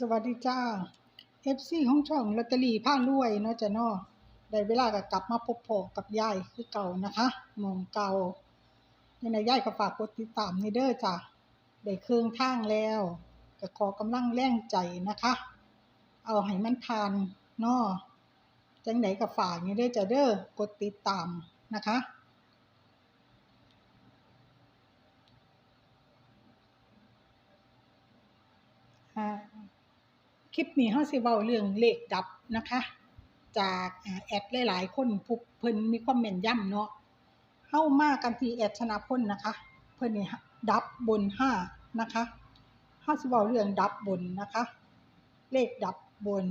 สวัสดีจ้า FC ของช่องลอตเตอรี่ผ้ารวยเนาะจ้ะเนาะได้เวลาก็กลับมาพบพอกับยายคือเก่านะคะมองเก่ายังไงยายก็ฝากกดติดตามนี่เด้อจ้ะได้เครื่องทางแล้วก็ขอกำลังแรงใจนะคะ เอาให้มันทานเนาะจังไดก็ฝากนี่เด้อจ้ะเด้อกดติดตามนะคะอ่า คลิปนี้เฮาสิเว้าเรื่องเลขดับนะคะ จากอ่าแอดหลายๆ คนผู้เพิ่นมีความแม่นย่ำเนาะเฮามากันที่แอดชนะพลนนะคะ เพิ่นนี่ดับบนห้านะคะเฮาสิเว้าเรื่องดับบนนะคะ เลขดับบน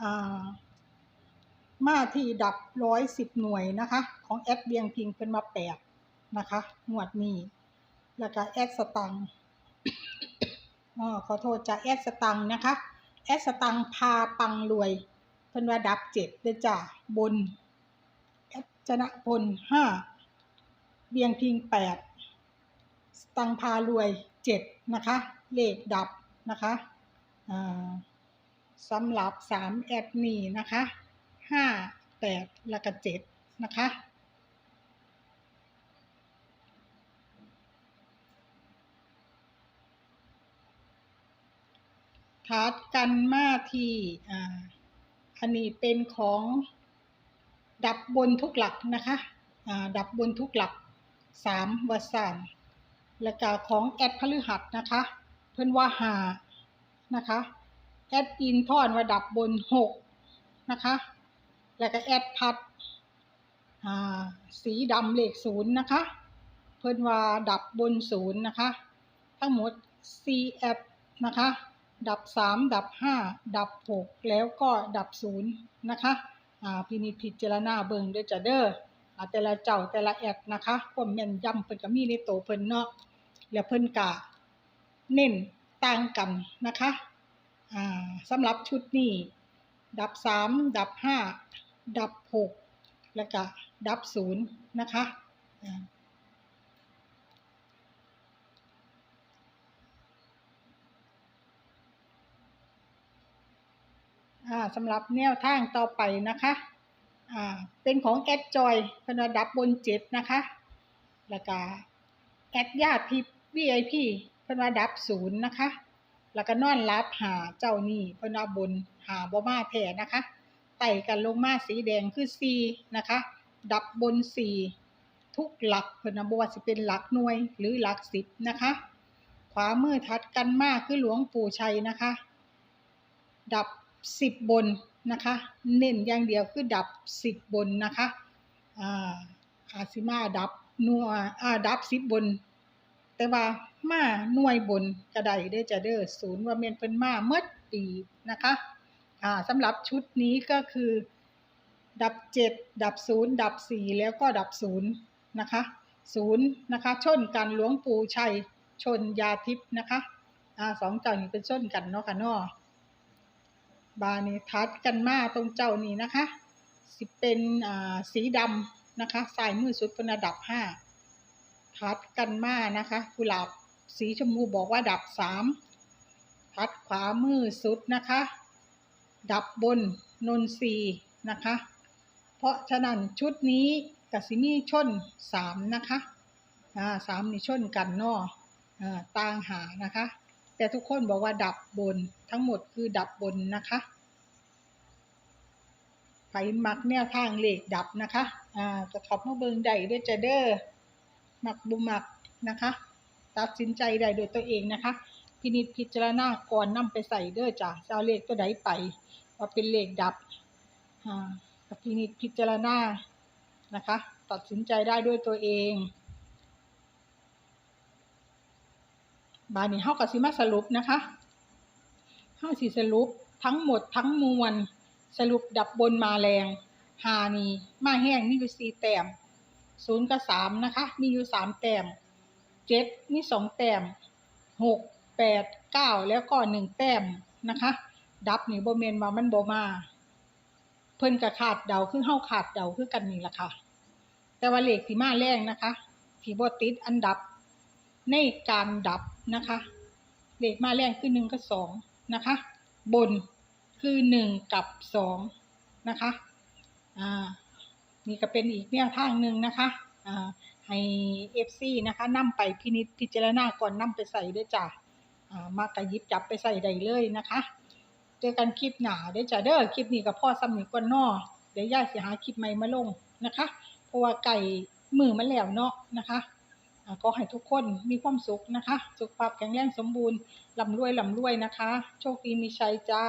อ่ามาที่ดับร้อยสิบหน่วยนะคะ ของแอดเบียงพิงเพิ่นมาแปดนะคะงวดนี้แล้วก็แอดสตังค์อ๋อขอโทษจ้ะแอดสตังค์นะคะ แอสตังพาปังรวยเพิ่นว่าดับเจ็ดเด้อจ้ะบนแอดชนะพลห้าเบียงพิงแปดสตังพารวยเจ็ดนะคะ เลขดับนะคะสำหรับสามแอดนี่นะคะห้าแปดแล้วก็เจ็ดนะคะ ทัดกันมาที่อ่าอันนี้เป็นของดับบนทุกหลักนะคะอ่าดับบนทุกหลักสามวสันแล้วก็ของแอดพฤหัสนะคะ เพิ่นว่าหานะคะแอดอินทอนว่าดับบนหกนะคะแล้วก็แอดพัดอ่าสีดำเลขศูนย์นะคะ เพิ่นว่าดับบนศูนย์นะคะ ทั้งหมด 4 แอดนะคะ ดับ 3 ดับ 5 ดับ 6 แล้วก็ดับ 0 นะคะอ่าพินิจพิจารณาเบิงเด้อจ้ะเด้ออ่าแต่ละเจ้าแต่ละแอดนะคะความแม่นยำเพิ่นก็มีในโตเพิ่นเนาะแล้วเพิ่นก็เน้นต่างกันนะคะสำหรับชุดนี้ ดับ 3 ดับ 5 ดับ 6 แล้วก็ดับ 0 นะคะอ่า อ่า สำหรับแนวทางต่อไปนะคะอ่าเป็นของแอดจอยพนดับบนเจ็ดนะคะ แล้วก็แอดญาติพิพ VIP เพนดับศูนย์นะคะ แล้วก็นอนรับหาเจ้านี่พนว่าบนหาบ่มาแท้นะคะไต่กันลงมาสีแดงคือ C นะคะ ดับบน4ทุกหลักพนนะบ่ว่าสิเป็นหลักหน่วยหรือหลักสิบนะคะ ขวามือทัดกันมากคือหลวงปู่ชัยนะคะ ดับ สิบบนนะคะ เน้นอย่างเดียวคือดับสิบบนนะคะอ่าอาซิมาดับนัวอ่าดับสิบบน แต่ว่ามาหน่วยบนกระไดเด้อจะเด้อศูนย์ว่าเมนเพิ่นมาเมื่อปีนะคะอ่าสำหรับชุดนี้ก็คือ ดับเจ็ดดับศูนย์ดับสี่แล้วก็ดับศูนย์นะคะศูนย์นะคะชนกันหลวงปู่ชัยชนยาทิพย์นะคะอ่าสองเจ้านี้เป็นชนกันเนาะค่ะเนาะ บานี่ทัดกันมาตรงเจ้านี่นะคะ สิเป็นอ่าสีดำนะคะสายมือสุดเป็นระดับห้าทัดกันมานะคะกุหลาบสีชมพูบอกว่าดับสามทัดขวามือสุดนะคะ ดับบนนนทีนะคะ เพราะฉะนั้นชุดนี้กับสิมีชนสามนะคะอ่าสามนี่ชนกันนาะอ่าต่างหานะคะ แต่ทุกคนบอกว่าดับบนทั้งหมดคือดับบนนะคะไผมักแนวทางเลขดับนะคะอ่าจะขับมาเบิงได้ด้วยจะเด้อมักบุมักนะคะ ตัดสินใจได้โดยตัวเองนะคะพินิจพิจารณาก่อนนำไปใส่เด้อจ้ะจะเอาเลขตัวใดไปว่าเป็นเลขดับอ่าพินิจพิจารณานะคะ ตัดสินใจได้ด้วยตัวเอง บานี้เฮาก็สิมาสรุปนะคะเฮาสิสรุปทั้งหมดทั้งมวลสรุปดับบนมาแรงหานี่มาแห้งมีอยู่สี่แต้มศูนย์กับสามนะคะ มีอยู่สามแต้มเจ็ดมีสองแต้มหกแปดเก้าแล้วก็หนึ่งแต้มนะคะ ดับนี่บ่แม่นว่ามันบ่มา เพิ่นก็ขาดเดาคือเฮาขาดเดาคือกันนี่ล่ะค่ะ แต่ว่าเลขที่มาแรงนะคะที่บ่ติดอันดับ ในการดับนะคะเลขมาแรงคือหนึ่งกับสองนะคะ บนคือหนึ่งกับสองนะคะอ่านี่ก็เป็นอีกแนวทางหนึ่งนะคะอ่าให้เอฟซีนะคะนำไปพินิจพิจารณาก่อนนำไปใส่ด้วยจ้ะอ่ามากระยิบจับไปใส่ได้เลยนะคะ เจอกันคลิปหนาเด้จ้ะเด้อคลิปนี้กับพ่อซ้ำนี่ก่อนนอเดี๋ยวย่าสิหาคลิปใหม่มาลงนะคะ เพราะว่าไก่มือมันแล้วเนาะนะคะ ก็ให้ทุกคนมีความสุขนะคะ สุขภาพแข็งแรงสมบูรณ์ลำรวยลำรวยนะคะ โชคดีมีชัยจ้า